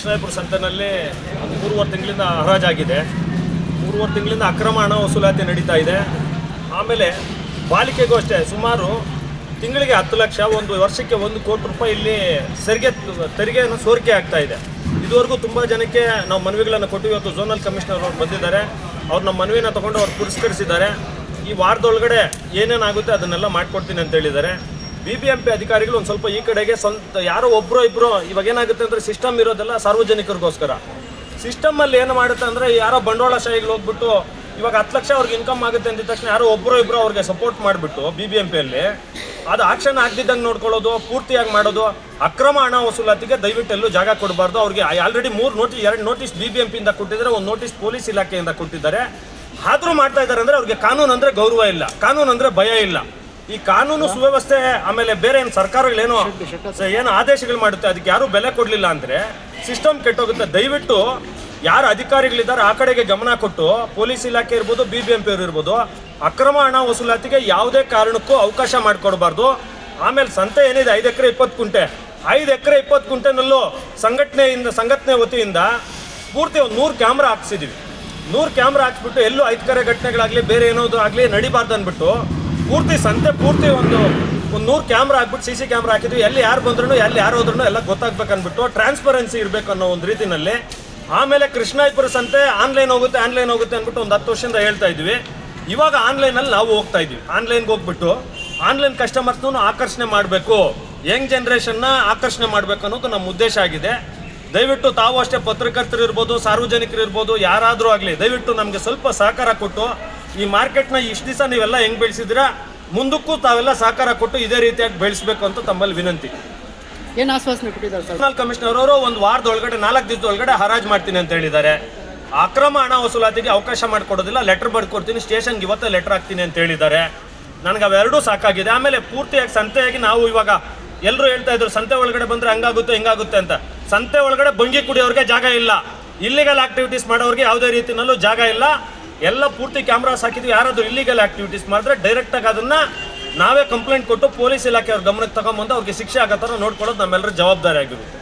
ಕೃಷ್ಣಾಪುರ ಸಂತನಲ್ಲಿ ಒಂದು ಮೂರುವರೆ ತಿಂಗಳಿಂದ ಹರಾಜಾಗಿದೆ. ಮೂರುವರೆ ತಿಂಗಳಿಂದ ಅಕ್ರಮ ಹಣ ವಸೂಲಾತಿ ನಡೀತಾ ಇದೆ. ಆಮೇಲೆ ಬಾಲಿಕೆಗೂ ಅಷ್ಟೇ, ಸುಮಾರು ತಿಂಗಳಿಗೆ ಹತ್ತು ಲಕ್ಷ, ಒಂದು ವರ್ಷಕ್ಕೆ ಒಂದು ಕೋಟಿ ರೂಪಾಯಿ ಇಲ್ಲಿ ತೆರಿಗೆ ತೆರಿಗೆಯನ್ನು ಸೋರಿಕೆ ಆಗ್ತಾ ಇದೆ. ಇದುವರೆಗೂ ತುಂಬ ಜನಕ್ಕೆ ನಾವು ಮನವಿಗಳನ್ನು ಕೊಟ್ಟು ಇವತ್ತು ಝೋನಲ್ ಕಮಿಷನರ್ ಅವರು ಬಂದಿದ್ದಾರೆ. ಅವ್ರು ನಮ್ಮ ಮನವಿನ ತಗೊಂಡು ಅವ್ರು ಪುರಸ್ಕರಿಸಿದ್ದಾರೆ. ಈ ವಾರದೊಳಗಡೆ ಏನೇನಾಗುತ್ತೆ ಅದನ್ನೆಲ್ಲ ಮಾಡಿಕೊಡ್ತೀನಿ ಅಂತ ಹೇಳಿದ್ದಾರೆ. ಬಿ ಬಿ ಎಂ ಪಿ ಅಧಿಕಾರಿಗಳು ಒಂದು ಸ್ವಲ್ಪ ಈ ಕಡೆಗೆ ಸ್ವಂತ ಯಾರೋ ಒಬ್ಬರು ಇಬ್ಬರು ಇವಾಗ ಏನಾಗುತ್ತೆ ಅಂದರೆ ಸಿಸ್ಟಮ್ ಇರೋದೆಲ್ಲ ಸಾರ್ವಜನಿಕರಿಗೋಸ್ಕರ. ಸಿಸ್ಟಮಲ್ಲಿ ಏನು ಮಾಡುತ್ತೆ ಅಂದರೆ ಯಾರೋ ಬಂಡವಾಳಶಾಹಿಗಳು ಹೋಗ್ಬಿಟ್ಟು ಇವಾಗ ಹತ್ತು ಲಕ್ಷ ಅವ್ರಿಗೆ ಇನ್ಕಮ್ ಆಗುತ್ತೆ ಅಂದಿದ ತಕ್ಷಣ ಯಾರೋ ಒಬ್ಬರು ಇಬ್ಬರು ಅವ್ರಿಗೆ ಸಪೋರ್ಟ್ ಮಾಡಿಬಿಟ್ಟು ಬಿ ಬಿ ಎಂ ಪಿಯಲ್ಲಿ ಅದು ಆಕ್ಷನ್ ಆಗದಿದ್ದಂಗೆ ನೋಡ್ಕೊಳ್ಳೋದು, ಪೂರ್ತಿಯಾಗಿ ಮಾಡೋದು, ಅಕ್ರಮ ಹಣ ವಸೂಲಾತಿಗೆ ದಯವಿಟ್ಟು ಎಲ್ಲೂ ಜಾಗ ಕೊಡಬಾರ್ದು. ಅವ್ರಿಗೆ ಆಲ್ರೆಡಿ ಮೂರು ನೋಟಿಸ್ ಎರಡು ನೋಟಿಸ್ ಬಿ ಬಿ ಎಂ ಪಿಯಿಂದ ಕೊಟ್ಟಿದ್ದಾರೆ, ಒಂದು ನೋಟಿಸ್ ಪೊಲೀಸ್ ಇಲಾಖೆಯಿಂದ ಕೊಟ್ಟಿದ್ದಾರೆ. ಆದರೂ ಮಾಡ್ತಾ ಇದ್ದಾರೆ ಅಂದರೆ ಅವ್ರಿಗೆ ಕಾನೂನು ಅಂದರೆ ಗೌರವ ಇಲ್ಲ, ಕಾನೂನು ಅಂದರೆ ಭಯ ಇಲ್ಲ. ಈ ಕಾನೂನು ಸುವ್ಯವಸ್ಥೆ ಆಮೇಲೆ ಬೇರೆ ಏನು ಸರ್ಕಾರಗಳೇನು ಏನು ಆದೇಶಗಳು ಮಾಡುತ್ತೆ ಅದಕ್ಕೆ ಯಾರು ಬೆಲೆ ಕೊಡಲಿಲ್ಲ ಅಂದರೆ ಸಿಸ್ಟಮ್ ಕೆಟ್ಟೋಗುತ್ತೆ. ದಯವಿಟ್ಟು ಯಾರು ಅಧಿಕಾರಿಗಳಿದ್ದಾರೆ ಆ ಕಡೆಗೆ ಗಮನ ಕೊಟ್ಟು ಪೊಲೀಸ್ ಇಲಾಖೆ ಇರ್ಬೋದು ಬಿ ಬಿ ಎಂ ಪಿ ಇರ್ಬೋದು ಅಕ್ರಮ ಹಣ ವಸೂಲಾತಿಗೆ ಯಾವುದೇ ಕಾರಣಕ್ಕೂ ಅವಕಾಶ ಮಾಡಿಕೊಡಬಾರ್ದು. ಆಮೇಲೆ ಸಂತೆ ಏನಿದೆ ಐದು ಎಕರೆ ಇಪ್ಪತ್ತು ಕುಂಟೆ. ಐದು ಎಕರೆ ಇಪ್ಪತ್ತು ಕುಂಟೆನಲ್ಲೂ ಸಂಘಟನೆಯಿಂದ ಸಂಘಟನೆ ವತಿಯಿಂದ ಪೂರ್ತಿ ಒಂದು ನೂರು ಕ್ಯಾಮ್ರಾ ಹಾಕ್ಸಿದ್ದೀವಿ ನೂರು ಕ್ಯಾಮ್ರಾ ಹಾಕ್ಸ್ಬಿಟ್ಟು ಎಲ್ಲೂ ಐದು ಕರೆ ಘಟನೆಗಳಾಗಲಿ ಬೇರೆ ಏನೋದು ಆಗಲಿ ನಡಿಬಾರ್ದು ಅಂದ್ಬಿಟ್ಟು ಪೂರ್ತಿ ಸಂತೆ, ಪೂರ್ತಿ ಒಂದು ಒಂದು ನೂರು ಕ್ಯಾಮ್ರಾ ಹಾಕ್ಬಿಟ್ಟು ಸಿ ಸಿ ಕ್ಯಾಮ್ರಾ ಹಾಕಿದ್ವಿ. ಎಲ್ಲಿ ಯಾರು ಬಂದ್ರು ಎಲ್ಲಿ ಯಾರು ಹೋದ್ರು ಎಲ್ಲ ಗೊತ್ತಾಗ್ಬೇಕು ಅಂದ್ಬಿಟ್ಟು ಟ್ರಾನ್ಸ್ಪರೆನ್ಸಿ ಇರಬೇಕು ಅನ್ನೋ ಒಂದು ರೀತಿನಲ್ಲಿ. ಆಮೇಲೆ ಕೃಷ್ಣಾಯಪುರ ಸಂತೆ ಆನ್ಲೈನ್ ಹೋಗುತ್ತೆ ಆನ್ಲೈನ್ ಹೋಗುತ್ತೆ ಅಂದ್ಬಿಟ್ಟು ಒಂದು ಹತ್ತು ವರ್ಷದಿಂದ ಹೇಳ್ತಾ ಇದ್ವಿ. ಇವಾಗ ಆನ್ಲೈನಲ್ಲಿ ನಾವು ಹೋಗ್ತಾ ಇದ್ವಿ. ಆನ್ಲೈನ್ಗೆ ಹೋಗ್ಬಿಟ್ಟು ಆನ್ಲೈನ್ ಕಸ್ಟಮರ್ಸ್ನೂ ಆಕರ್ಷಣೆ ಮಾಡಬೇಕು. ಯಂಗ್ ಜನ್ರೇಷನ್ನ ಆಕರ್ಷಣೆ ಮಾಡಬೇಕು ಅನ್ನೋದು ನಮ್ಮ ಉದ್ದೇಶ ಆಗಿದೆ. ದಯವಿಟ್ಟು ತಾವು ಅಷ್ಟೇ ಪತ್ರಕರ್ತರು ಇರ್ಬೋದು ಸಾರ್ವಜನಿಕರು ಇರ್ಬೋದು ಯಾರಾದರೂ ಆಗಲಿ, ದಯವಿಟ್ಟು ನಮಗೆ ಸ್ವಲ್ಪ ಸಹಕಾರ ಕೊಟ್ಟು ಈ ಮಾರ್ಕೆಟ್ನ ಇಷ್ಟು ದಿವಸ ನೀವೆಲ್ಲ ಹೆಂಗೆ ಬೆಳೆಸಿದ್ರ ಮುಂದಕ್ಕೂ ತಾವೆಲ್ಲ ಸಹಕಾರ ಕೊಟ್ಟು ಇದೇ ರೀತಿಯಾಗಿ ಬೆಳೆಸಬೇಕು ಅಂತ ತಮ್ಮಲ್ಲಿ ವಿನಂತಿ. ಏನು ಆಶ್ವಾಸನೆ ಕೊಟ್ಟಿದ್ದಾರೆ ಸರ್? ಕಮಿಷನರ್ ಅವರು ಒಂದು ವಾರದ ಒಳಗಡೆ ನಾಲ್ಕು ದಿವಸದೊಳಗಡೆ ಹರಾಜು ಮಾಡ್ತೀನಿ ಅಂತ ಹೇಳಿದ್ದಾರೆ. ಅಕ್ರಮ ಹಣ ವಸೂಲಾತಿಗೆ ಅವಕಾಶ ಮಾಡಿಕೊಡೋದಿಲ್ಲ ಲೆಟರ್ ಬರ್ಕೊಡ್ತೀನಿ ಸ್ಟೇಷನ್ಗೆ ಇವತ್ತೇ ಲೆಟರ್ ಹಾಕ್ತೀನಿ ಅಂತ ಹೇಳಿದ್ದಾರೆ. ನನಗೆ ಅವೆರಡೂ ಸಾಕಾಗಿದೆ. ಆಮೇಲೆ ಪೂರ್ತಿಯಾಗಿ ಸಂತೆಯಾಗಿ ನಾವು ಇವಾಗ ಎಲ್ಲರೂ ಹೇಳ್ತಾ ಇದ್ರು ಸಂತೆ ಒಳಗಡೆ ಬಂದರೆ ಹಂಗಾಗುತ್ತೆ ಹಿಂಗಾಗುತ್ತೆ ಅಂತ. ಸಂತೆ ಒಳಗಡೆ ಬಂಗಿ ಕುಡಿಯೋರಿಗೆ ಜಾಗ ಇಲ್ಲ. ಇಲ್ಲಿಗಲ್ ಆಕ್ಟಿವಿಟೀಸ್ ಮಾಡೋರಿಗೆ ಯಾವುದೇ ರೀತಿಯಲ್ಲೂ ಜಾಗ ಇಲ್ಲ. ಎಲ್ಲ ಪೂರ್ತಿ ಕ್ಯಾಮ್ರಾಸ್ ಹಾಕಿದ್ವಿ. ಯಾರಾದರೂ ಇಲ್ಲಿಗಲ್ ಆಕ್ಟಿವಿಟೀಸ್ ಮಾಡಿದ್ರೆ ಡೈರೆಕ್ಟಾಗಿ ಅದನ್ನು ನಾವೇ ಕಂಪ್ಲೇಂಟ್ ಕೊಟ್ಟು ಪೊಲೀಸ್ ಇಲಾಖೆ ಅವ್ರ ಗಮನಕ್ಕೆ ತಗೊಂಬಂದು ಅವ್ರಿಗೆ ಶಿಕ್ಷೆ ಆಗೋ ಥರ ನೋಡ್ಕೊಳ್ಳೋದು ನಮ್ಮೆಲ್ಲರ ಜವಾಬ್ದಾರಿ ಆಗಿರುತ್ತೆ